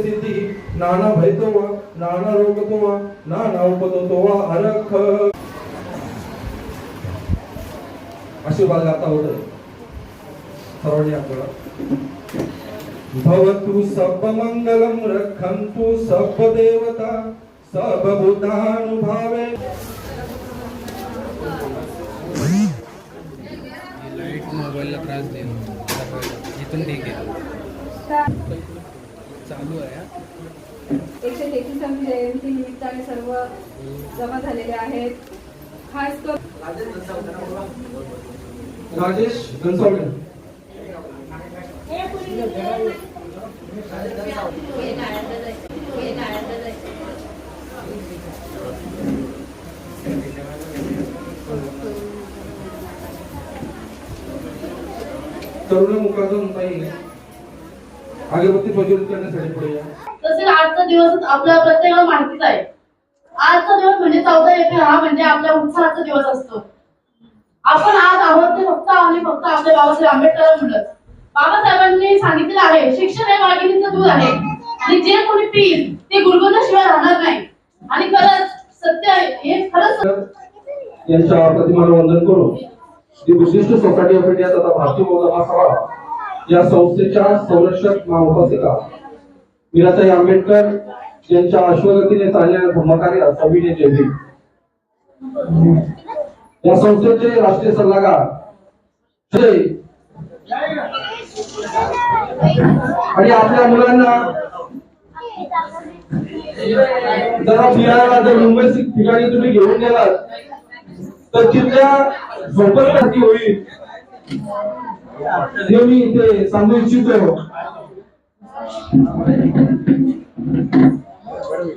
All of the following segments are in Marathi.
स्थिती नाना भयतोवा नाना रोगतोवा नाना उपदतोवा अरख आशीर्वाद गाता होत सर्वांनी आपल्याला भवतु सब मंगलम रखंतु सर्वमङ्गलं रक्षन्तु सर्वदेवता सर्वभूतानुभावे लाइट मोबाईलला त्रास देणं इथून ठीक आहे चालू आहे हा. एकशे तेहतीसावी जयंती निमित्ताने सर्व जमा झालेले आहेत. खास करून राजेश गणसवडे तरुण मुखातून ताई. अगरबत्ती प्रज्वलित करण्यासाठी पुढे या. तसेच आजचा दिवस आपल्या प्रत्येकाला माहितीच आहे. आजचा दिवस म्हणजे चौदा एप्रिल हा म्हणजे आपल्या उत्साहाचा दिवस असतो. आपण आज आहोत ते फक्त आणि फक्त आपल्या बाबासाहेब आंबेडकरांमुळेच बाबासाहेबांनी सांगितलेलं आहे शिक्षण हे वाघिणीचं दूध आहे. आणि जे कोणी पिईल ते गुणगुणाशिवाय राहणार नाही. आणि खरंच सत्य आहे हे खरंच यांच्या प्रतिमाला वंदन करून the Buddhist society of India तथा भारतीय बौद्ध महासभा या संस्थेच्या संरक्षक महाउपासिका मीराताई आंबेडकर यांच्या अश्वगतीने चाललेल्या धर्मकार्य सविने जयवी या संस्थेचे राष्ट्रीय सल्लागार श्री आणि आपल्या मुलांना जरा फिरायला जर मुंबई ठिकाणी तुम्ही घेऊन गेलात तर तिथल्या झोपडपट्टी होईल. हे मी इथे सांगू इच्छितो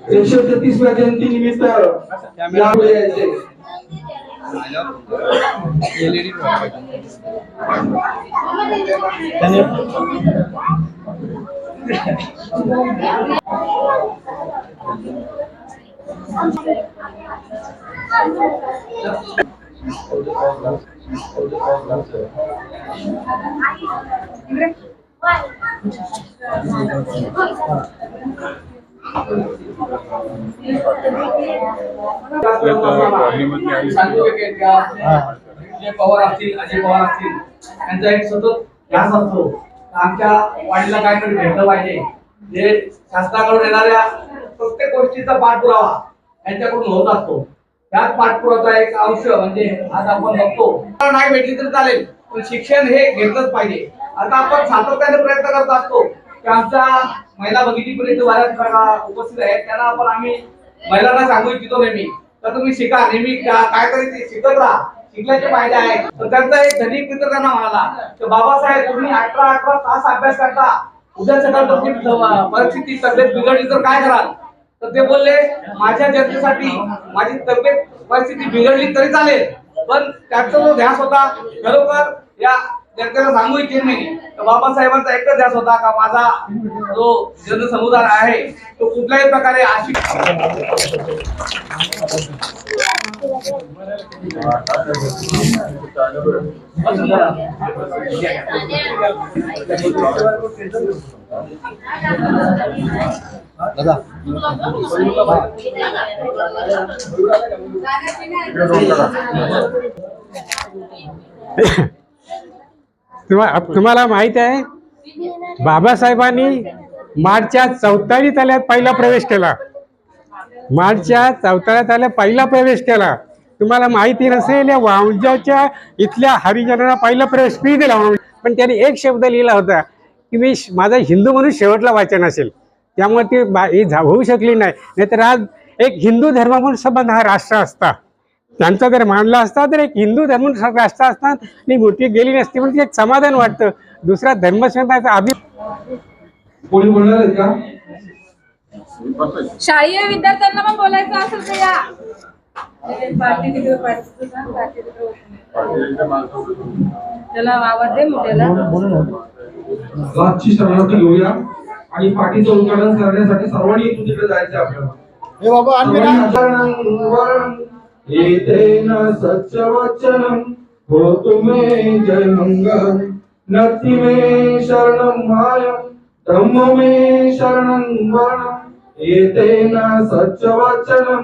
एकशे तेहतीसव्या जयंती निमित्त यावेळी यायचे. LED जे पवार असतील अजय पवार असतील त्यांचा एक सतत ध्यास असतो आमच्या वाडीला काहीतरी भेटलं पाहिजे जे शासनाकडून येणाऱ्या प्रत्येक गोष्टीचा पाठपुरावा यांच्याकडून होत असतो त्यात पाठपुराचा एक अंश म्हणजे आज आपण बघतो. नाही भेटली तरी चालेल पण शिक्षण हे घेतलंच पाहिजे. आता आपण सातत्याने प्रयत्न करत असतो की आमच्या महिला भगिनीपर्यंत बऱ्याच उपस्थित आहेत. त्यांना आपण आम्ही महिलांना सांगू इच्छितो नेहमी तर तुम्ही शिका नेहमी काय काहीतरी ते शिकत राहा. शिकण्याचे फायदे आहेत तर त्यांचा एक धनिक मित्र त्यांना म्हणाला तर बाबासाहेब तुम्ही अठरा अठरा तास अभ्यास करता. उद्या सकाळ परिस्थिती तब्येत बिघडली तर काय कराल? तर ते बोलले माझ्या जनतेसाठी माझी तब्येत परिस्थिती बिघडली तरी चालेल पण त्याचा जो ध्यास होता. खरोखर या जनतेला सांगू इच्छित नाही. तर बाबासाहेबांचा एकच ध्यास होता का माझा जो जनसमुदाय आहे तो कुठल्याही प्रकारे आशिक तुम्हा- तुम्हाला माहीत आहे बाबासाहेबांनी माडच्या चौताळी तल्यात पहिला प्रवेश केला. माडच्या चौथाळ्या ताल्यात पहिला प्रवेश केला. तुम्हाला माहिती नसेल या वावजाच्या इथल्या हरिजनांना पहिला प्रवेश फ्री दिला पण त्यांनी एक शब्द लिहिला होता की मी माझा हिंदू म्हणून शेवटला वाचन असेल. त्यामुळे ती बा ही झा- होऊ शकली नाही. नाहीतर आज एक हिंदू धर्म म्हणून संबंध हा राष्ट्र असता. त्यांचा जर मानला असता तर एक हिंदू धर्म राष्ट्र असतात आणि मोठी गेली नसती म्हणजे एक समाधान वाटतं. दुसरा धर्मसंघाचा अभि कोणी बोलणार आहेत का? शालेय विद्यार्थ्यांना पण बोलायचं असेल तर या. पार्टी तिकडे पार्टी पार्टी तिकडे त्याला आवाज दे मोठ्याला राजची शरणार्थी घेऊया आणि पाठीचं उद्घाटन करण्यासाठी सर्वांनी तिकडे जायचं आपल्याला. एतेन सत्यवचनं ఏదైన సత్యవచనం పోతుమే జయమంగళం నత్తిమే శరణం మాయం బ్రహ్మమే శరణం వరణం ఏదైన సత్యవచనం